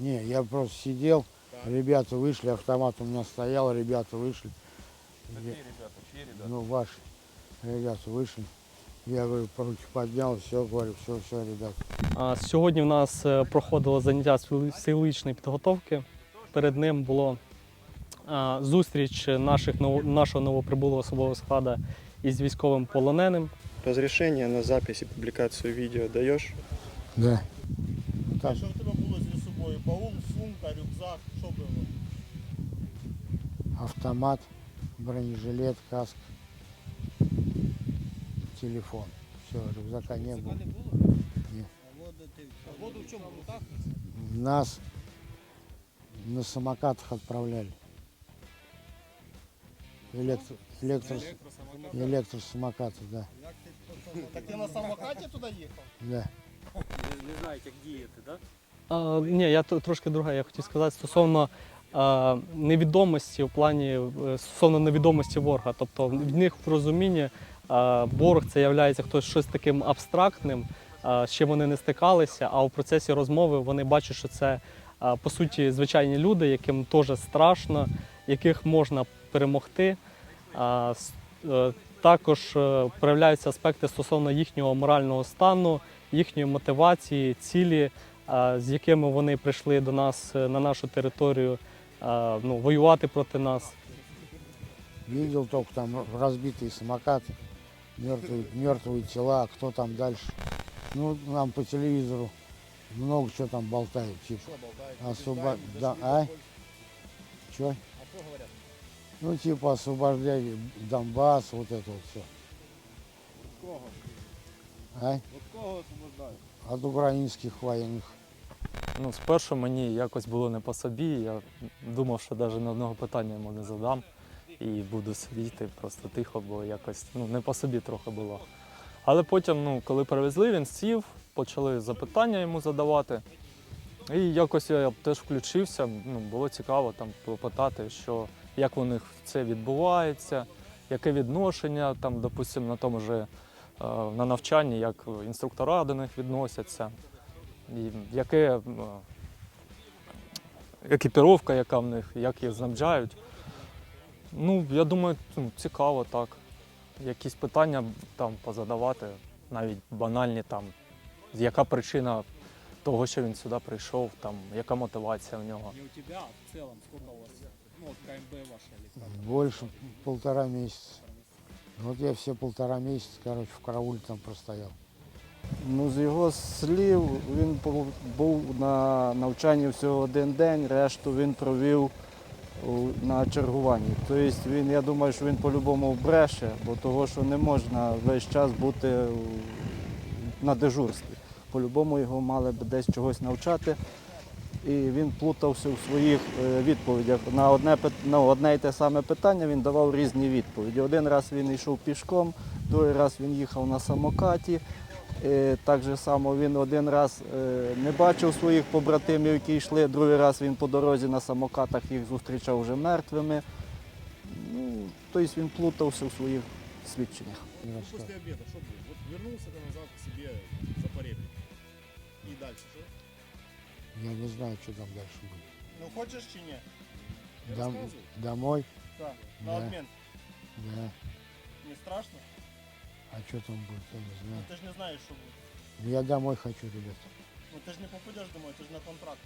Не, я просто сидел, ребята вышли, автомат у меня стоял, ребята вышли. Я- ребята? Чьи ребята? Ну, ваши ребята вышли. Я говорю, руки поднял, все, говорю, все, все, ребята. А, Сьогодні в нас е, проходило заняття з філи- психологічної підготовки. Перед ним було а, зустріч наших ново- нашого новоприбулого особового складу із військовим полоненим. Разрешение на запись и публикацию видео даешь? Да. А Там що в тебе було зі собою? Баул, сумка, рюкзак, що було? автомат, бронежилет, каск, телефон. Все, рюкзака не было. Воду в чому? В руках? Нас на самокатах отправляли. Электро, электро, электросамокаты, да. Так ти на самокаті туди їхав? Да. Ні, я трошки друге, я хотів сказати стосовно а, невідомості в плані е, стосовно невідомості ворога. Тобто в них в розумінні а, ворог це є хтось щось таким абстрактним, а, з чим вони не стикалися, а в процесі розмови вони бачать, що це а, по суті звичайні люди, яким теж страшно, яких можна перемогти. А, е, також е, проявляються аспекти стосовно їхнього морального стану, їхньої мотивації, цілі, з якими вони прийшли до нас е, на нашу територію а, ну, воювати проти нас. Видел только там разбитые самокаты, мертвые, мертвые тела, а кто там дальше. Ну, нам по телевизору много чего там болтают, типа. Освобо... Да, а? Чё? Ну, типа освобождать Донбасс, вот это вот все. От кого освобождають? От украинских военных. Ну, спершу мені якось було не по собі. Я думав, що навіть на одного питання йому не задам і буду сидіти просто тихо, бо якось ну, не по собі трохи було. Але потім, ну, коли привезли, він сів, почали запитання йому задавати. І якось я теж включився. Ну, було цікаво там попитати, що, як у них це відбувається, яке відношення, там, допустимо, на тому же на навчанні, як інструктора до них відносяться. І яке е, екіпіровка, яка в них, як їх снабжають. Ну, я думаю, ну, цікаво так. Якісь питання там позадавати, навіть банальні там, яка причина того, що він сюди прийшов, там, яка мотивація в нього. Не у тебя, а в целом сколько у вас, ну, КМБ ваша или как? Больше полтора Вот я все полтора месяца, короче, в карауле там простоял. Ну, з його слів, він був на навчанні всього один день, решту він провів на чергуванні. Тобто він, я думаю, що він по-любому бреше, бо того, що не можна весь час бути на дежурстві. По-любому його мали б десь чогось навчати. І він плутався у своїх е, відповідях. На одне, на одне і те саме питання він давав різні відповіді. Один раз він йшов пішком, другий раз він їхав на самокаті. Е, Так же само він один раз е, не бачив своїх побратимів, які йшли, другий раз він по дорозі на самокатах їх зустрічав вже мертвими. Ну, тобто він плутався у своїх свідченнях. Рассказывал. Після обіду, що буде? От вернувся назад к себе за поребрик. І далі що? Я не знаю, что там дальше будет. Ну хочеш чи ні? Не Дом- розказуй. домой? Так, на Да. обмін. Да. Не страшно? А что там будет, я не Ну знаю. ти ж не знаєш, що буде. Я домой хочу, ребят. Ну ти ж не попадеш домой, ти ж на контракт.